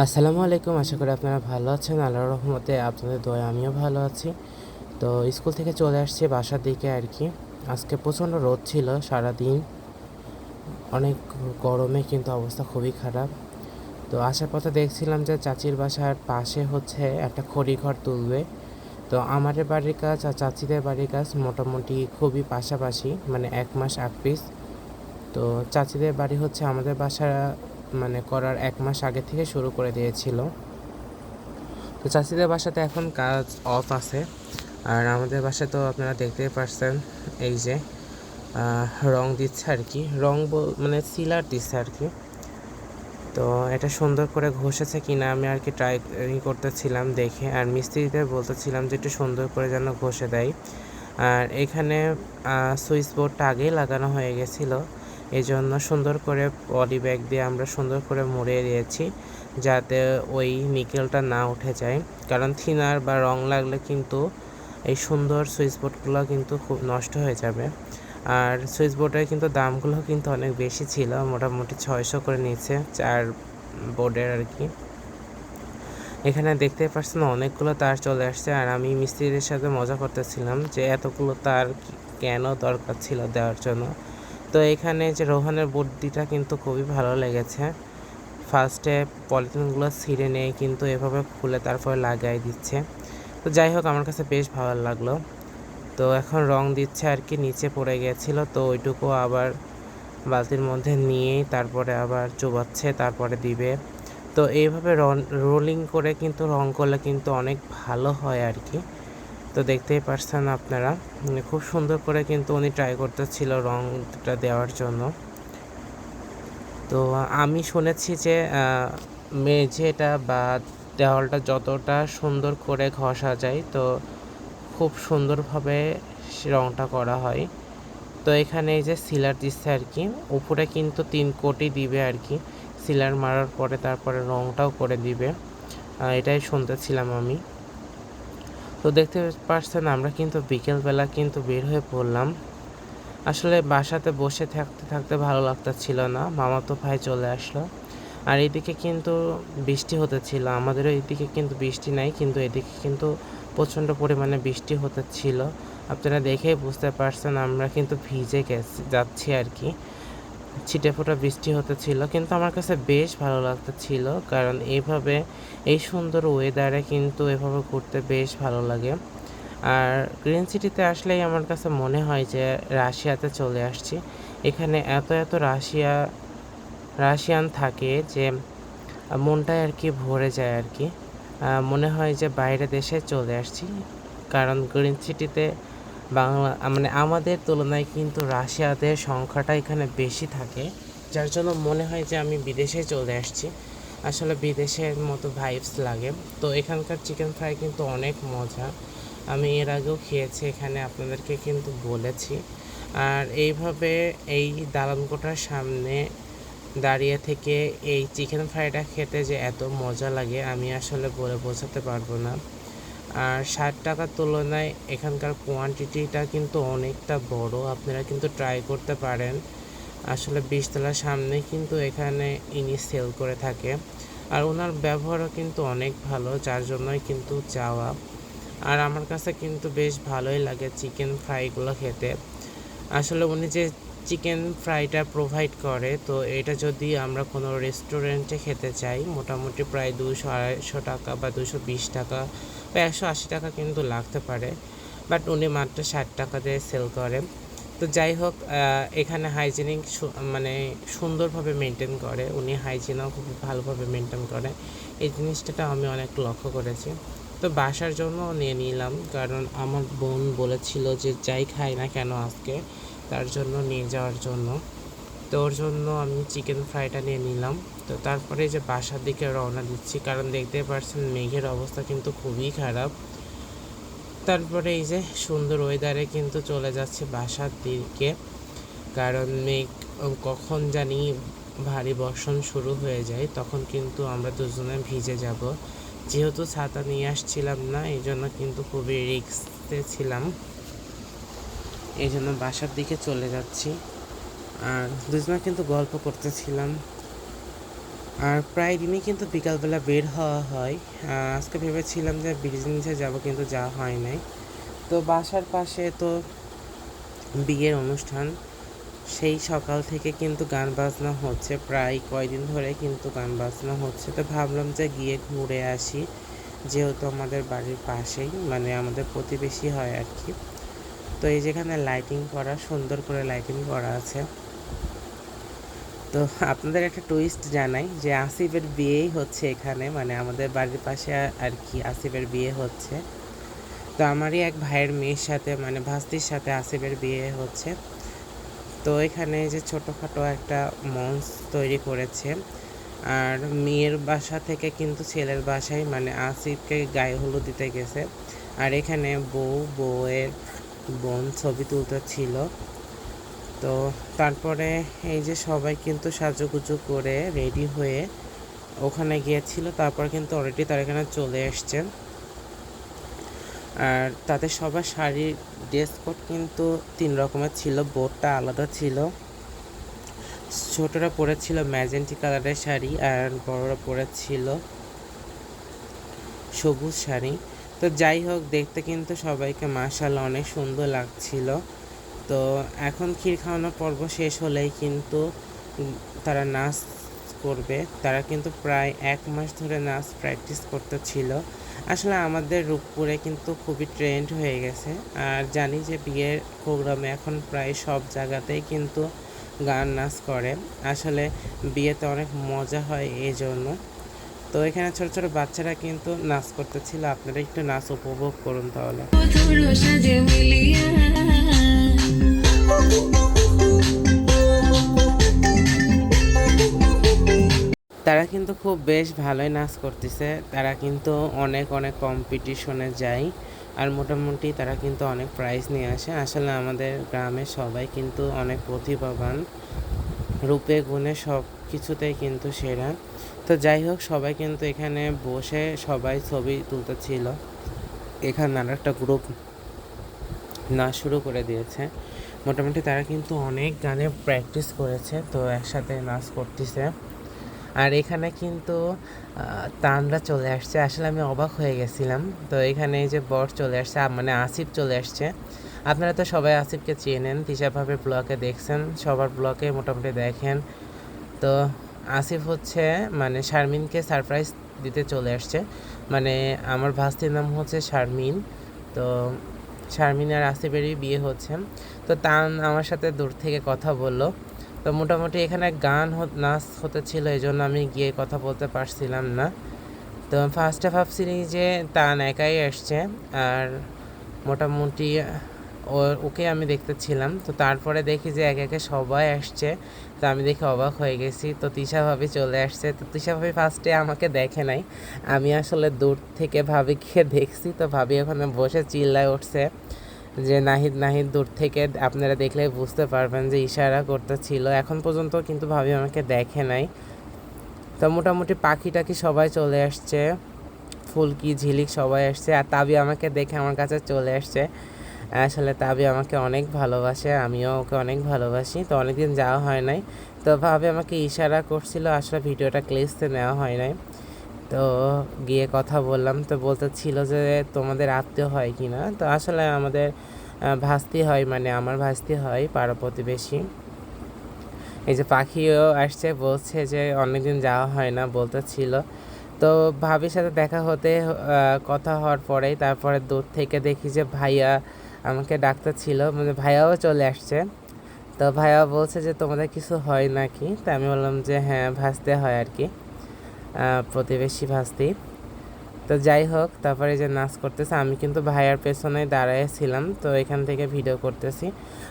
আসসালামু আলাইকুম, আশা করি আপনারা ভালো আছেন। আল্লাহর রহমতে আপনাদের দয়া, আমিও ভালো আছি। তো স্কুল থেকে চলে আসছি বাসার দিকে আর কি। আজকে প্রচণ্ড রোদ ছিল সারা দিন অনেক গরমে কিন্তু অবস্থা খুবই খারাপ। তো আসার পথে দেখছিলাম যে চাচির বাসার পাশে হচ্ছে একটা খড়িঘর তুলবে। তো আমাদের বাড়ির কাজ আর চাচিদের বাড়ির কাজ মোটামুটি খুবই পাশাপাশি মানে এক মাস আগ পিস। তো চাচিদের বাড়ি হচ্ছে আমাদের বাসা মানে করার এক মাস আগে থেকে শুরু করে দিয়েছিল। তো চাষিদের বাসাতে এখন কাজ অফ আছে। আর আমাদের বাসা তো আপনারা দেখতেই পারছেন, এই যে রং দিচ্ছে আর কি। রং মানে সিলার দিচ্ছে আর কি। তো এটা সুন্দর করে ঘষেছে কিনা আমি আর কি ট্রাই করতেছিলাম দেখে। আর মিস্ত্রিদের বলতেছিলাম যে একটু সুন্দর করে যেন ঘষে দেয়। আর এখানে সুইচ বোর্ডটা আগেই লাগানো হয়ে গেছিল। এই জন্য সুন্দর করে পলি ব্যাগ দিয়ে আমরা সুন্দর করে মুড়িয়ে দিয়েছি, যাতে ওই নিকেলটা না উঠে যায়। কারণ থিনার বা রং লাগলে কিন্তু এই সুন্দর সুইচ বোর্ডগুলো কিন্তু খুব নষ্ট হয়ে যাবে। আর সুইচ বোর্ডের কিন্তু দামগুলো কিন্তু অনেক বেশি ছিল, মোটামুটি ছয়শো করে নিয়েছে চার বোর্ডের আর কি। এখানে দেখতে পাচ্ছেন অনেকগুলো তার চলে আসছে, আর আমি মিস্ত্রিদের সাথে মজা করতেছিলাম যে এতগুলো তার কেন দরকার ছিল দেওয়ার জন্য। তো এখানে যে রোহানের বুদ্ধিটা কিন্তু খুবই ভালো লেগেছে। ফার্স্টে পলিথিনগুলো ছিঁড়ে নিয়ে কিন্তু এভাবে খুলে তারপরে লাগাই দিচ্ছে। তো যাই হোক, আমার কাছে বেশ ভালো লাগল। তো এখন রং দিচ্ছে আর কি, নিচে পড়ে গেছিল। তো ওইটুকু আবার বালতির মধ্যে নিয়ে তারপরে আবার চুবাচ্ছে, তারপরে দিবে। তো এইভাবে রোলিং করে কিন্তু রং করলে কিন্তু অনেক ভালো হয় আর কি। তো দেখতেই পারছেন আপনারা। খুব সুন্দর করে কিন্তু উনি ট্রাই করতেছিল রংটা দেওয়ার জন্য। তো আমি শুনেছি যে মেঝেটা বা দেওয়ালটা যতটা সুন্দর করে ঘষা যায়, তো খুব সুন্দরভাবে রংটা করা হয়। তো এখানে এই যে সিলার দিচ্ছে আর কি, উপরে কিন্তু তিন কোটি দিবে আর কি। সিলার মারার পরে তারপরে রংটাও করে দিবে। এটাই শুনতেছিলাম আমি। তো দেখতে পাচ্ছেন আমরা কিন্তু বিকেলবেলা কিন্তু বের হয়ে পড়লাম। আসলে বাসাতে বসে থাকতে থাকতে ভালো লাগতেছিল না। মামাতো ভাই চলে আসলো। আর এদিকে কিন্তু বৃষ্টি হতেছিল। আমাদেরও এদিকে কিন্তু বৃষ্টি নাই, কিন্তু এদিকে কিন্তু প্রচণ্ড পরিমাণে বৃষ্টি হতেছিল। আপনারা দেখেই বুঝতে পারছেন, আমরা কিন্তু ভিজে গেছি, যাচ্ছি আর কি। ছিটে ফোটা বৃষ্টি হতেছিল কিন্তু আমার কাছে বেশ ভালো লাগতেছিল কারণ এইভাবে এই সুন্দর ওয়েদারে কিন্তু এভাবে ঘুরতে বেশ ভালো লাগে। আর গ্রিন সিটিতে আসলেই আমার কাছে মনে হয় যে, রাশিয়াতে চলে আসছি। এখানে এত এত রাশিয়া, রাশিয়ান থাকে যে, মনটাই আর কি ভরে যায় আর কি। মনে হয় যে বাইরে দেশে চলে আসছি, কারণ গ্রিন সিটিতে বাংলা মানে আমাদের তুলনায় কিন্তু রাশিয়াদের সংখ্যাটা এখানে বেশি থাকে, যার জন্য মনে হয় যে আমি বিদেশে চলে আসছি। আসলে বিদেশের মতো ভাইবস লাগে। তো এখানকার চিকেন ফ্রাই কিন্তু অনেক মজা। আমি এর আগেও খেয়েছি, এখানে আপনাদেরকে কিন্তু বলেছি। আর এইভাবে এই দালানকোটার সামনে দাঁড়িয়ে থেকে এই চিকেন ফ্রাইটা খেতে যে এত মজা লাগে, আমি আসলে বলে বোঝাতে পারব না। আর ষাট টাকার তুলনায় এখানকার কোয়ান্টিটিটা কিন্তু অনেকটা বড়। আপনারা কিন্তু ট্রাই করতে পারেন। আসলে বীজতলার সামনে কিন্তু এখানে ইনি সেল করে থাকে। আর ওনার ব্যবহারও কিন্তু অনেক ভালো, যার জন্যই কিন্তু যাওয়া। আর আমার কাছে কিন্তু বেশ ভালোই লাগে চিকেন ফ্রাইগুলো খেতে। আসলে উনি যে চিকেন ফ্রাইটা প্রোভাইড করে, তো এটা যদি আমরা কোনো রেস্টুরেন্টে খেতে চাই, মোটামুটি প্রায় দুশো আড়াইশো টাকা বা দুশো বিশ টাকা বা একশো আশি টাকা কিন্তু লাগতে পারে বাট উনি মাত্র ষাট টাকা দিয়ে সেল করে। তো যাই হোক এখানে হাইজিনিক মানে সুন্দরভাবে মেনটেন করে। উনি হাইজিনও খুব ভালোভাবে মেনটেন করে। এই জিনিসটা আমি অনেক লক্ষ্য করেছি। তো বাসার জন্য নিয়ে নিলাম, কারণ আমার বোন বলেছিল যে যাই খাই না কেন আজকে, তার জন্য নিয়ে যাওয়ার জন্য। তো ওর জন্য আমি চিকেন ফ্রাইটা নিয়ে নিলাম। তো তারপরে যে বাসার দিকে রওনা দিচ্ছি, কারণ দেখতে পাচ্ছেন মেঘের অবস্থা কিন্তু খুবই খারাপ। তারপরে এই যে সুন্দর ওয়েদারে কিন্তু চলে যাচ্ছে বাসার দিকে, কারণ মেঘ কখন জানি ভারী বর্ষণ শুরু হয়ে যায়, তখন কিন্তু আমরা দুজনে ভিজে যাব। যেহেতু ছাতা নিয়ে আসছিলাম না, এই জন্য কিন্তু খুবই রিক্সতে ছিলাম। এই জন্য বাসার দিকে চলে যাচ্ছি। আর দুজনে কিন্তু গল্প করতেছিলাম। আর প্রায় দিনই কিন্তু বিকালবেলা বের হওয়া হয়। আজকে ভেবেছিলাম যে বিজনেসে যাব কিন্তু যাওয়া হয় নাই। তো বাসার পাশে তো বিয়ের অনুষ্ঠান। সেই সকাল থেকে কিন্তু গান বাজনা হচ্ছে। প্রায় কয়দিন ধরে কিন্তু গান বাজনা হচ্ছে। তো ভাবলাম যে গিয়ে ঘুরে আসি। যেহেতু আমাদের বাড়ির পাশেই মানে আমাদের প্রতিবেশী হয় আর কি। তো এই যেখানে লাইটিং করা, সুন্দর করে লাইটিং করা আছে। তো আপনাদের একটা টুইস্ট জানাই যে আসিফের বিয়েই হচ্ছে এখানে মানে আমাদের বাড়ির পাশে আর কি আসিফের বিয়ে হচ্ছে। তো আমারই এক ভাইয়ের মেয়ের সাথে মানে ভাস্তির সাথে আসিফের বিয়ে হচ্ছে। তো এখানে যে ছোটোখাটো একটা মঞ্চ তৈরি করেছে। আর মেয়ের বাসা থেকে কিন্তু ছেলের বাসায় মানে আসিফকে গায়ে হলুদ দিতে গেছে। আর এখানে বউ, বউয়ের বোন ছবি তুলতে ছিল। তো তারপরে এই যে সবাই কিন্তু সাজুগুজু করে রেডি হয়ে ওখানে গিয়েছিল, তারপর কিন্তু অলরেডি তারা এখানে চলে এসছে আর তাদের সবার শাড়ির ড্রেস কোড কিন্তু তিন রকমের ছিল বোর্ডটা আলাদা ছিল। ছোটরা পরেছিল ম্যাজেন্টি কালারের শাড়ি আর বড়রা পরেছিল সবুজ শাড়ি। তো যাই হোক, দেখতে কিন্তু সবাইকে মাশাল্লাহ অনেক সুন্দর লাগছিল। তো এখন ক্ষীর খাওয়ানোর পর্ব শেষ হলেই কিন্তু তারা নাচ করবে। তারা কিন্তু প্রায় এক মাস ধরে নাচ প্র্যাকটিস করতে ছিল আসলে আমাদের রূপপুরে কিন্তু খুবই ট্রেন্ড হয়ে গেছে। আর জানি যে বিয়ের প্রোগ্রামে এখন প্রায় সব জায়গাতেই কিন্তু গান নাচ করে। আসলে বিয়েতে অনেক মজা হয় এই জন্য তো এখানে ছোট ছোট বাচ্চারা কিন্তু নাচ করতেছিল। আপনারা একটু নাচ উপভোগ করুন তাহলে। তারা কিন্তু খুব বেশ ভালোই নাচ করতেছে। তারা কিন্তু অনেক অনেক কম্পিটিশনে যায় আর মোটামুটি তারা কিন্তু অনেক প্রাইজ নিয়ে আসে। আসলে আমাদের গ্রামের সবাই কিন্তু অনেক প্রতিভাবান, রূপে, গুণে সব কিছুতেই কিন্তু সেরা। তো যাই হোক, সবাই কিন্তু এখানে বসে সবাই ছবি তুলতেছিল। এখানে আর একটা গ্রুপ নাচ শুরু করে দিয়েছে। মোটামুটি তারা কিন্তু অনেক গানে প্র্যাকটিস করেছে, তো একসাথে নাচ করতেছে। আর এখানে কিন্তু তানরা চলে আসছে। আসলে আমি অবাক হয়ে গেছিলাম। তো এখানে এই যে বর চলে আসছে মানে আসিফ চলে আসছে। আপনারা তো সবাই আসিফকে চেনেন তিশাভাবে ব্লগে দেখছেন, সবার ব্লগে মোটামুটি দেখেন। তো আসিফ হচ্ছে মানে শারমিনকে সারপ্রাইজ দিতে চলে আসছে। মানে আমার ভাস্তির নাম হচ্ছে শারমিন। তো শারমিন আর আসিফেরই বিয়ে হচ্ছে। তো তান আমার সাথে দূর থেকে কথা বলল। তো মোটামুটি এখানে গান নাচ হতে ছিল এই জন্য আমি গিয়ে কথা বলতে পারছিলাম না। তো ফার্স্টে ভাবছিলি যে তান একাই আসছে, আর মোটামুটি ও, ওকে আমি দেখতেছিলাম। তো তারপরে দেখি যে একে একে সবাই আসছে। তো আমি দেখে অবাক হয়ে গেছি। তো তিশা ভাবি চলে আসছে। তো তিশা ভাবি ফার্স্টে আমাকে দেখে নাই। আমি আসলে দূর থেকে ভাবিকে দেখছি। তো ভাবি ওখানে বসে চিল্লায় উঠছে। যে নাহিদ নাহিদ দূর থেকে আপনারা দেখলে বুঝতে পারবেন যে ইশারা করতেছিল। এখন পর্যন্ত কিন্তু ভাবি আমাকে দেখে নাই। তো মোটামুটি পাখি টাকি সবাই চলে আসছে। ফুলকি, ঝিলিক সবাই আসছে। আর তাবি আমাকে দেখে আমার কাছে চলে আসছে। আসলে তাবি আমাকে অনেক ভালোবাসে, আমিও ওকে অনেক ভালোবাসি। তো অনেকদিন যাওয়া হয় নাই। তো ভাবে আমাকে ইশারা করছিল, আসলে ভিডিওটা ক্লিপসে নেওয়া হয় নাই। তো গিয়ে কথা বললাম, তো বলতে ছিল যে তোমাদের আত্মীয় হয় কি না তো আসলে আমাদের ভাস্তি হয় মানে আমার ভাস্তি হয় পাড়া প্রতিবেশী। এই যে পাখিও আসছে, বলছে যে অনেকদিন যাওয়া হয় না বলতে ছিল তো ভাবির সাথে দেখা হতে কথা হওয়ার পরেই তারপরে দূর থেকে দেখি যে ভাইয়া আমাকে ডাক্তার ছিল মানে ভাইয়াও চলে আসছে। তো ভাইয়া বলছে যে তোমাদের কিছু হয় নাকি? তো আমি বললাম যে হ্যাঁ ভাসতে হয় আর কি। প্রতিবেশী ভাস্তি। তো যাই হোক, তারপরে যে নাচ করতেছে, আমি কিন্তু ভাইয়ার পেছনে দাঁড়াইছিলাম তো এখান থেকে ভিডিও করতেছি।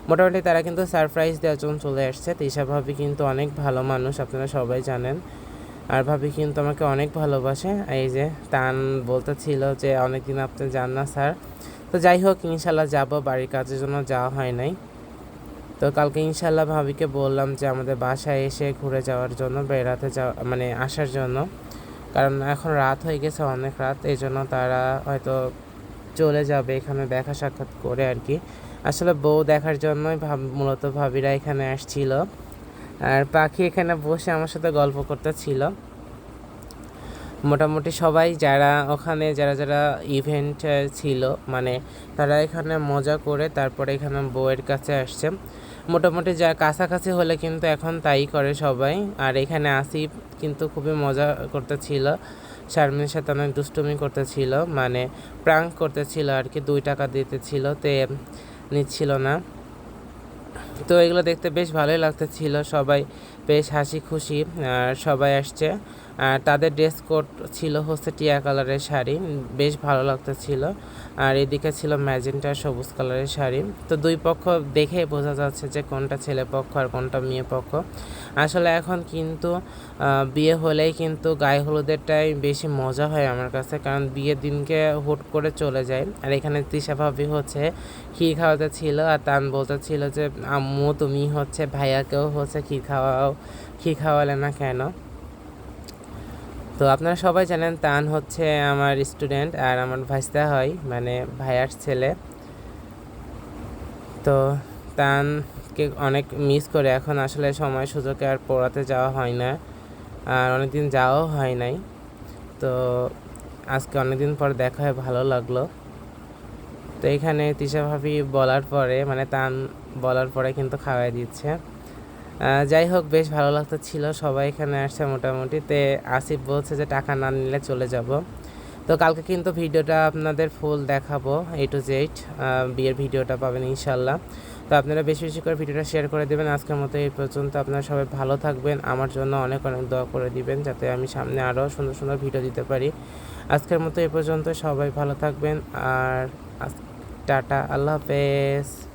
মোটামুটি তারা কিন্তু সারপ্রাইজ দেওয়ার জন্য চলে আসছে তিশা ভাবি কিন্তু অনেক ভালো মানুষ, আপনারা সবাই জানেন। আর ভাবি কিন্তু আমাকে অনেক ভালোবাসে। এই যে তান বলতেছিল যে, অনেকদিন আপনি যান না, স্যার। তো যাই হোক, ইনশাল্লাহ যাব, বাড়ির কাজের জন্য যাওয়া হয় নাই। তো কালকে ইনশাল্লাহ ভাবিকে বললাম যে আমাদের বাসায় এসে ঘুরে যাওয়ার জন্য, বেড়াতে যাওয়া মানে আসার জন্য। কারণ এখন রাত হয়ে গেছে, অনেক রাত। এই জন্য তারা হয়তো চলে যাবে এখানে দেখা সাক্ষাৎ করে আর কি। আসলে বউ দেখার জন্যই ভাব, মূলত ভাবিরা এখানে আসছিল। আর পাখি এখানে বসে আমার সাথে গল্প করতেছিল। মোটামুটি সবাই যারা ওখানে, যারা যারা ইভেন্ট ছিল মানে তারা এখানে মজা করে তারপরে এখানে বউয়ের কাছে আসছে। মোটামুটি যা কাছাকাছি হলে কিন্তু এখন তাই করে সবাই। আর এখানে আসিফ কিন্তু খুবই মজা করতেছিল। শারমিনের সাথে অনেক দুষ্টুমি করতেছিল। মানে প্রাঙ্ক করতেছিল আর কি, দুই টাকা দিতেছিল, তে নিচ্ছিল না। তো এগুলো দেখতে বেশ ভালোই লাগতেছিল। সবাই বেশ হাসি খুশি, আর সবাই আসছে। তাদের ড্রেস কোড ছিল হচ্ছে টিয়া কালারের শাড়ি বেশ ভালো লাগতেছিল আর এদিকে ছিল ম্যাজেন্টা সবুজ কালারের শাড়ি। তো দুই পক্ষ দেখে বোঝা যাচ্ছে যে কোনটা ছেলে পক্ষ আর কোনটা মেয়ে পক্ষ। আসলে এখন কিন্তু বিয়ে হলেই কিন্তু গায়ে হলুদেরটাই বেশি মজা হয় আমার কাছে। কারণ বিয়ের দিনকে হুট করে চলে যায়। আর এখানে তৃষা ভাবি হচ্ছে, ক্ষীর খাওয়াতে ছিল আর তান বলতে ছিল যে, আম্মু, তুমি হচ্ছে ভাইয়াকেও হচ্ছে ক্ষীর খাওয়াও, ক্ষীর খাওয়ালে না কেন? তো আপনারা সবাই জানেন তান হচ্ছে আমার স্টুডেন্ট আর আমার ভাইস্তা হয় মানে ভাইয়ার ছেলে। তো তানকে অনেক মিস করে, এখন আসলে সময় সুযোগে আর পড়াতে যাওয়া হয় না। আর অনেকদিন যাওয়াও হয় নাই। তো আজকে অনেকদিন পর দেখা হয় ভালো লাগল। তো এখানে তিশা ভাবি বলার পরে মানে তান বলার পরে কিন্তু খাওয়াই দিচ্ছে। যাই হোক, বেশ ভালো লাগতেছিল সবাই এখানে আসছে মোটামুটি। তে আসিফ বলছে যে, টাকা না নিলে চলে যাব। তো কালকে কিন্তু ভিডিওটা আপনাদের ফুল দেখাবো এ টু জেড বিয়ের ভিডিওটা পাবেন ইনশাল্লাহ। তো আপনারা বেশি বেশি করে ভিডিওটা শেয়ার করে দেবেন। আজকের মতো এই পর্যন্ত। আপনারা সবাই ভালো থাকবেন। আমার জন্য অনেক অনেক দোয়া করে দিবেন, যাতে আমি সামনে আরও সুন্দর সুন্দর ভিডিও দিতে পারি। আজকের মতো এই পর্যন্ত। সবাই ভালো থাকবেন। আর টাটা। আল্লাহ হাফেজ।